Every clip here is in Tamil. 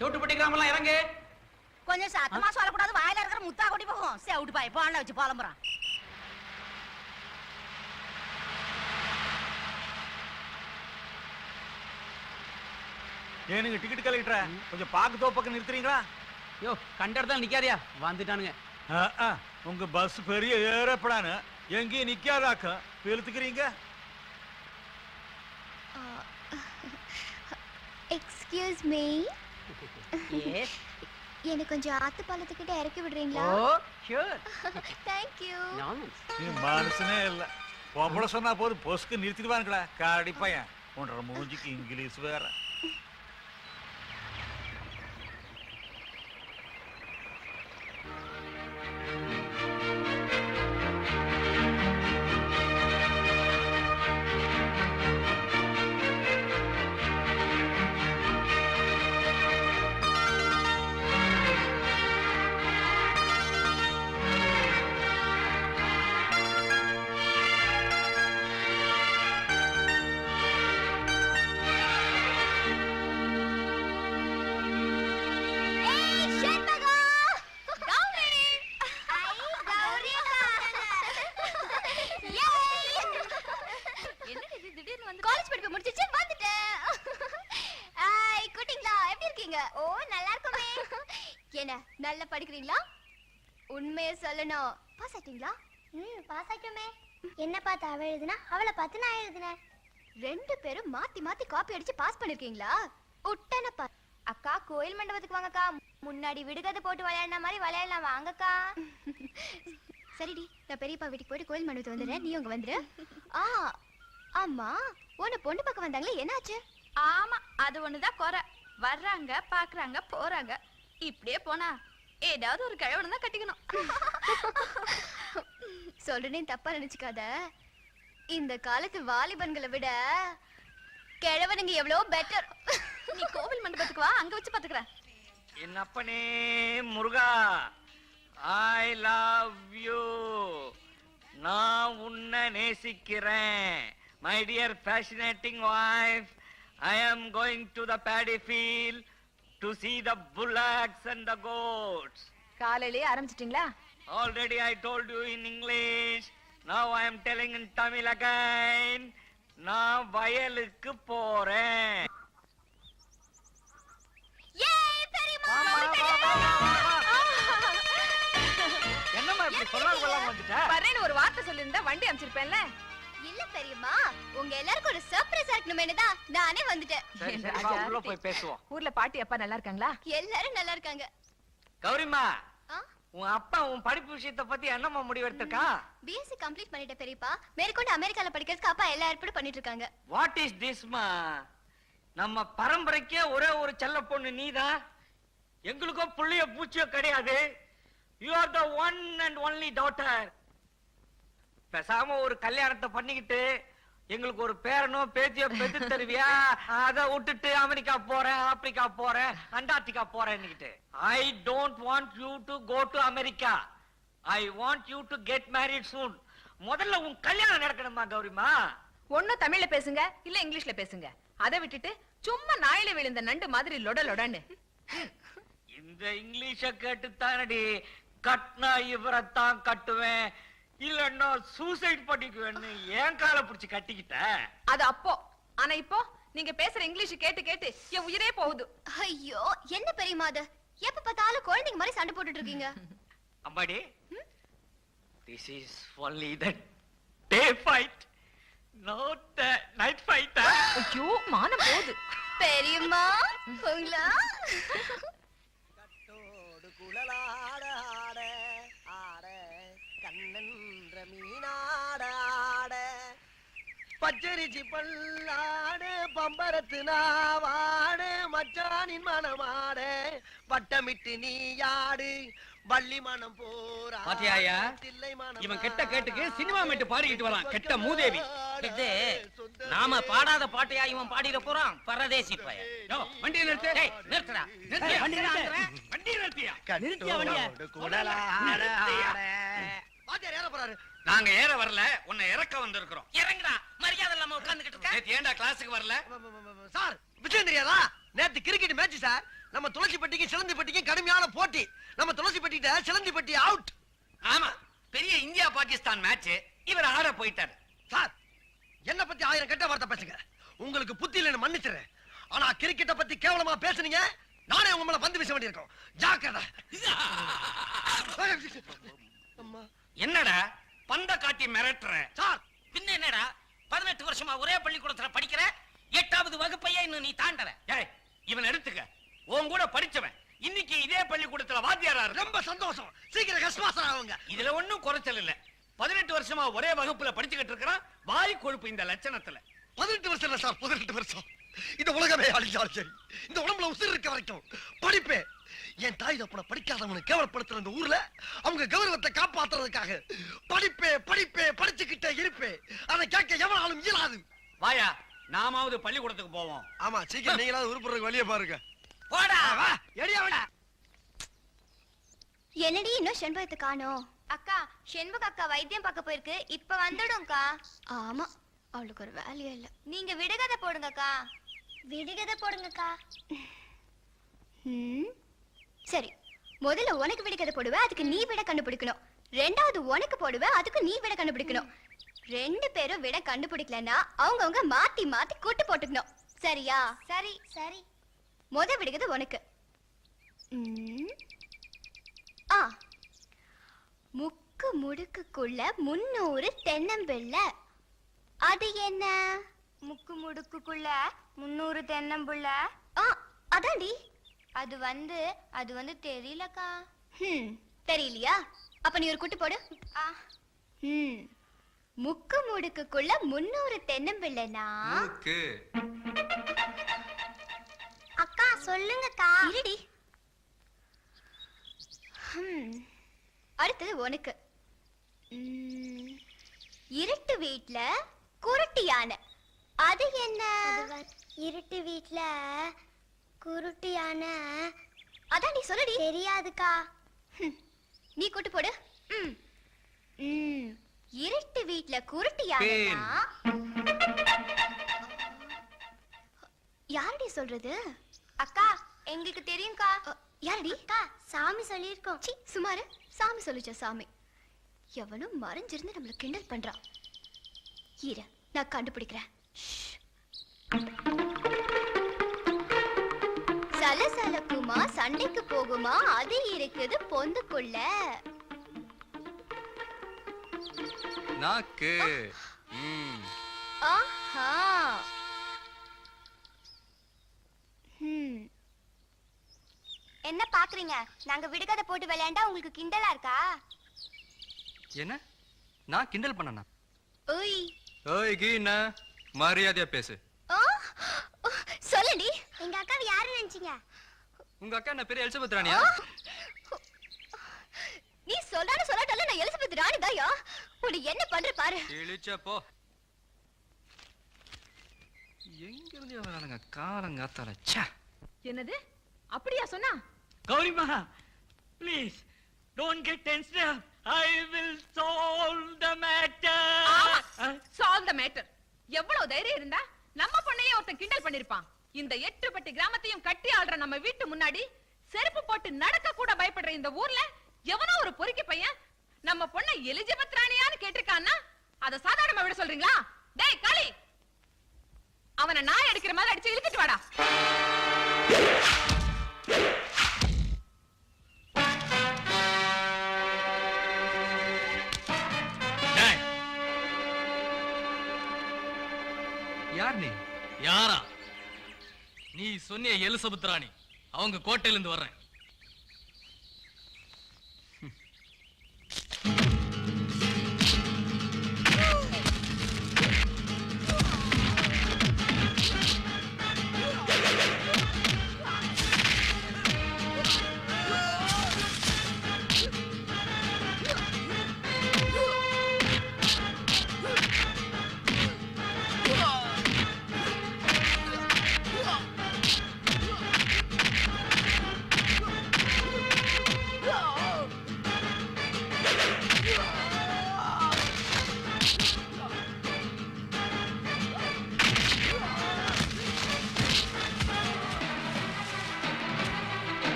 செவிட்டுப்பட்டி கிராமம்லாம் இறங்கு. கொஞ்சம் சத்தமா சொல்லக்கூடாது. வாயில இருக்கிற முத்தா கொட்டி போகும். செவிட்டு பாய் போன வச்சு புலம்புறான். ஏனுங்க டிக்கெட் கலெக்டர் கொஞ்சம் பாக்கு தோப்பக்கம் நிறுத்துறீங்களா? யோ கண்ட இடத்துல நிக்காதியா? வந்துட்டானுங்க. உங்க பஸ் பெரிய ஏறப்படான்னு எங்கேயும் நிக்காதாக்க வெளுத்துக்கிறீங்க எக்ஸ்கியூஸ் மீ எஸ் எனக்கு கொஞ்சம் ஆத்து பாலத்துக்கிட்ட இறக்கி விடுறீங்களா? ஓ ஷூர் தேங்க்யூ நீ மனுஷனே இல்ல. பொம்பளை சொன்னா போதும் பொசுக்கு நிறுத்திடுவானுங்களா. காடி பையன். உன்ற மூஞ்சிக்கு இங்கிலீஷ் வேற. நல்லா படிக்கிறீங்களா? உண்மையை சொல்லணும். பாஸ் ஆயிட்டீங்களா? ம் பாஸ் ஆயிட்டோமே. என்ன பார்த்து அவ எழுதுனா? அவளை பார்த்து நான் எழுதுனேன். ரெண்டு பேரும் மாத்தி மாத்தி காப்பி அடிச்சு பாஸ் பண்ணிருக்கீங்களா? உட்டனப்பா. அக்கா கோயில் மண்டபத்துக்கு வாங்கக்கா. முன்னாடி விடுகதை போட்டு விளையாடின மாதிரி விளையாடலாம். வாங்கக்கா. சரிடி நான் பெரியப்பா வீட்டுக்கு போயிட்டு கோயில் மண்டபத்துக்கு வந்துடுறேன். நீ உங்க வந்துரு. ஆ ஆமா உன்னை பொண்ணு பக்கம் வந்தாங்களே என்னாச்சு? ஆமா அது ஒண்ணுதான் குறை. வர்றாங்க பாக்குறாங்க போறாங்க. இப்படியே போனா ஏதாவது ஒரு கிழவனை தான் கட்டிக்கணும். சொல்றேனே தப்பா நினைச்சுக்காத. இந்த காலத்து வாலிபன்களை விட கிழவனுங்க எவ்வளவு பெட்டர் நீ கோவில் மண்டபத்துக்கு வா அங்க வச்சு பாத்துக்கிறேன். என் அப்பனே முருகா ஐ லவ் யூ நான் உன்னை நேசிக்கிறேன். My dear fascinating wife I am going to the paddy field. To see the bullocks and the goats. காலையிலேயே ஆரம்பிச்சிட்டீங்களா? Already i told you in english. Now i am telling in tamil again. நான் வயலுக்கு போறேன். ஏய் பெரியம்மா என்னம்மா இப்படி சொல்லாம கொள்ளாம வந்துட்ட? வரேன்னு ஒரு வார்த்தை சொல்லியிருந்தா வண்டி அமைச்சிருப்பேன்ல. இல்ல பெரியம்மா உங்க எல்லாருக்கும் ஒரு சர்ப்ரைஸ் இருக்கணுமேனு தான் நானே வந்துட்டேன். சரி சரி வா, உள்ள போய் பேசுவோம். ஊர்ல பாட்டி அப்பா நல்லா இருக்காங்களா? எல்லாரும் நல்லா இருக்காங்க. கௌரிமா ஆ? உன் அப்பா உன் படிப்பு விஷயத்தை பத்தி என்னம்மா முடிவெடுத்திருக்கா பிஎஸ்சி கம்ப்ளீட் பண்ணிட்ட பெரியப்பா. மேற்கொண்டு அமெரிக்கால படிக்கிறதுக்கு அப்பா எல்லா ஏற்பாடும் பண்ணிட்டு இருக்காங்க வாட் இஸ் திஸ்மா நம்ம பரம்பரைக்கே ஒரே ஒரு செல்ல பொண்ணு நீதான் எங்களுக்கோ புள்ளிய பூச்சியோ கிடையாது. You are the one and only daughter பேசாம ஒரு கல்யாணத்தை பண்ணிக்கிட்டு எங்களுக்கு ஒரு பேரனோ பேத்தியோ பெத்து தருவியா? அத விட்டுட்டு அமெரிக்கா போறேன் ஆப்பிரிக்கா போறேன் Antarctica போறேன்னுகிட்டு I don't want you to go to America I want you to get married soon முதல்ல உன் கல்யாணம் நடக்கணுமா கௌரிமா? ஒண்ணும் தமிழ்ல பேசுங்க இல்ல இங்கிலீஷ்ல பேசுங்க. அதை விட்டுட்டு சும்மா நாயில விழுந்த நண்டு மாதிரி லொட லொடன்னு. இந்த இங்கிலீஷ கேட்டு தானடி கட்டினா இவரைத்தான் கட்டுவேன். இல்லன்னா சூசைட் பண்ணிக்குவேன்னு ஏன் காலை பிடிச்சு கட்டிக்கிட்ட. அது அப்போ. ஆனா இப்போ நீங்க பேசுற இங்கிலீஷ் கேட்டு கேட்டு என் உயிரே போகுது. ஐயோ என்ன பெரியம்மா அது? எப்ப பார்த்தாலும் குழந்தைங்க மாதிரி சண்டை போட்டுட்டு இருக்கீங்க அம்மாடி this is only the day fight not the night fight ஐயோ மானம் போகுது. பெரியம்மா உங்களா? பச்சரிச்சி பல்லாடு பம்பரத்து நாவாடு மச்சானின் மனமாட வட்டமிட்டு நீயாடு வள்ளி மனம் போரா பாத்தியாயா? இவன் கெட்ட கேட்டுக்கு. சினிமா மேட்டு பாடிக்கிட்டு வரான், கெட்ட மூதேவி. இது நாம பாடாத பாட்டையா இவன் பாடிட போறான் பரதேசி பையன் யோ, வண்டியை நிறுத்து டேய், நிறுத்துடா நிறுத்து. வண்டி நிறுத்து. வண்டி நிறுத்தியா நிறுத்தியா வண்டிய வாத்தியார் ஏற போறாரு. நாங்க ஏற வரல உன்னை இறக்க வந்திருக்கிறோம். இறங்குடா மரியாதை இல்லாம உட்கார்ந்துகிட்டு இருக்க? நேத்து ஏன்டா கிளாஸுக்கு வரல? சார் விஷயம் தெரியாதா? நேத்து கிரிக்கெட் மேட்ச் சார். நம்ம துளசிப்பட்டிக்கு சிலந்திப்பட்டிக்கு கடுமையான போட்டி. நம்ம துளசிப்பட்டிட்ட சிலந்திப்பட்டி அவுட் ஆமா பெரிய இந்தியா பாகிஸ்தான் மேட்ச் இவர் ஆட போயிட்டாரு. சார் என்ன பத்தி ஆயிரம் கெட்ட வார்த்தை பேசுங்க. உங்களுக்கு புத்தி இல்லைன்னு மன்னிச்சிடுறேன். ஆனா கிரிக்கெட்ட பத்தி கேவலமா பேசுனீங்க நானே உங்க மேல பந்து வீச வேண்டியிருக்கோம். ஜாக்கிரதை. அம்மா. என்னடா? பந்த காட்டி மிரட்டுற. சார் பின்ன என்னடா? பதினெட்டு வருஷமா ஒரே பள்ளிக்கூடத்துல படிக்கிற எட்டாவது வகுப்பையே இன்னும் நீ தாண்டல. ஏய் இவன் எடுத்துக்க. உன் கூட படிச்சவன். இன்னைக்கு இதே பள்ளிக்கூடத்துல வாத்தியாரா ரொம்ப சந்தோஷம். சீக்கிரம் கஸ்மாசம் ஆகுங்க. இதுல ஒண்ணும் குறைச்சல் இல்ல. பதினெட்டு வருஷமா ஒரே வகுப்புல படிச்சுக்கிட்டு இருக்கிறான். வாய் கொழுப்பு இந்த லட்சணத்துல. பதினெட்டு வருஷம் இல்ல சார் பதினெட்டு வருஷம். இந்த உலகமே அழிஞ்சாலும் சரி இந்த உடம்புல உசுர் இருக்க வரைக்கும் படிப்பேன் என் தாய் தப்பனை படிக்காதவனை கேவலப்படுத்துற இந்த ஊர்ல அவங்க கௌரவத்தை காப்பாத்துறதுக்காக படிப்பே படிப்பே படிச்சுக்கிட்டே இருப்பேன் அதை கேட்க எவனாலும் இயலாது. வாயா நாமாவது பள்ளிக்கூடத்துக்கு போவோம். ஆமா சீக்கிரம் நீங்களாவது உருப்புறதுக்கு வழியை பாருங்க. போடா. வா எடியா வேடா என்னடி இன்னும் செண்பகத்தை காணோம்? அக்கா செண்பக அக்கா வைத்தியம் பார்க்க போயிருக்கு. இப்ப வந்துடும்க்கா. ஆமா. அவளுக்கு ஒரு வேலையே இல்ல. நீங்க விடுகதை போடுங்கக்கா. விடுகதை போடுங்கக்கா. ம், சரி முதல்ல உனக்கு விடுகதை போடுவேன் அதுக்கு நீ விட கண்டுபிடிக்கணும். ரெண்டாவது உனக்கு போடுவேன் அதுக்கு நீ விட கண்டுபிடிக்கணும். ரெண்டு பேரும் விட கண்டுபிடிக்கலன்னா அவங்கவங்க மாத்தி மாத்தி கூட்டு போட்டுக்கணும். சரியா? சரி சரி. முத விடுகதை உனக்கு. ம். ஆ. முக்கு முடுக்குக்குள்ள முன்னூறு தென்னம்பிள்ளை. அது என்ன? முக்கு முடுக்குக்குள்ள முன்னூறு தென்னம்புள்ள. ஆ அதாண்டி. அது வந்து அது வந்து தெரியலக்கா. ம் தெரியலையா? அப்ப நீ ஒரு குட்டு போடு. ஆ. ம் முக்கு முடுக்குக்குள்ள முன்னூறு தென்னம்பிள்ளைனா? அக்கா சொல்லுங்கக்கா. இருடி. ஹம். அடுத்தது உனக்கு. ம், இருட்டு வீட்ல குருட்டு யானை அது என்ன? இருட்டு வீட்ல குருட்டு யானை அதான் நீ சொல்லடி. தெரியாதுக்கா. நீ கூட்டு போடு. இருட்டு வீட்ல குருட்டு யானைனா யாரடி சொல்றது? அக்கா எங்களுக்கு தெரியும்க்கா. யாரடி? அக்கா சாமி சொல்லியிருக்கோம். சி சுமாரு சாமி சொல்லுச்ச சாமி. எவனும் மறைஞ்சிருந்து நம்மள கிண்டல் பண்றான் இரு நான் கண்டுபிடிக்கிறேன். சலசலக்குமா சண்டைக்கு போகுமா? அது இருக்குது பொந்துக்குள்ள. நாக்கு. ஆஹா. என்ன பாக்குறீங்க? நாங்க விடுகதை போட்டு விளையாண்டா உங்களுக்கு கிண்டலா இருக்கா? என்ன? நான் கிண்டல் பண்ணனா? ஓய். ஓய் கீனா மரியாதையா பேசு. சொல்லுடி. எங்க அக்கா யாரு நினைச்சீங்க? உங்க அக்கா என்ன பெரிய எலிசபெத் ராணியா? நீ சொல்லாத சொல்லாட்டால நான் எலிசபெத் ராணி தாயா உன்னை என்ன பண்ற பாரு. இழிச்ச போ. எங்க இருந்து வரானுங்க? காலங்காத்தால ச்சே. என்னது? அப்படியா சொன்னா? கௌரிமா please don't get tensed I will solve the matter the matter எவ்வளவு தைரியம் இருந்தா நம்ம பொண்ணையே ஒருத்தன் கிண்டல் பண்ணிருப்பான். இந்த எட்டுப்பட்டி கிராமத்தையும் கட்டி ஆள்ற நம்ம வீட்டு முன்னாடி செருப்பு போட்டு நடக்க கூட பயப்படுற இந்த ஊர்ல எவனோ ஒரு பொறுக்கி பையன் நம்ம பொண்ணை எலிஜபெத் ராணியான்னு கேட்டிருக்கான்னா அத சாதாரணமா விட சொல்றீங்களா? டேய் காளி! அவனை நாய் அடிக்கிற மாதிரி அடிச்சு இழுத்துட்டு வாடா. சொன்னிய எலிசபெத் ராணி. அவங்க கோட்டையில இருந்து வர்றேன்.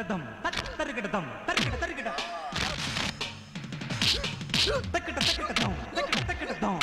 తరిగిట దమ్ తరిగిట దమ్ తరిగిట తరిగిట తక్కిట తక్కిట దమ్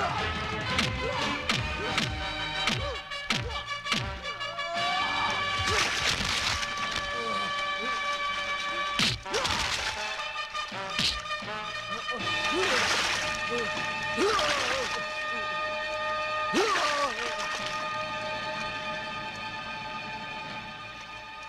Yeah!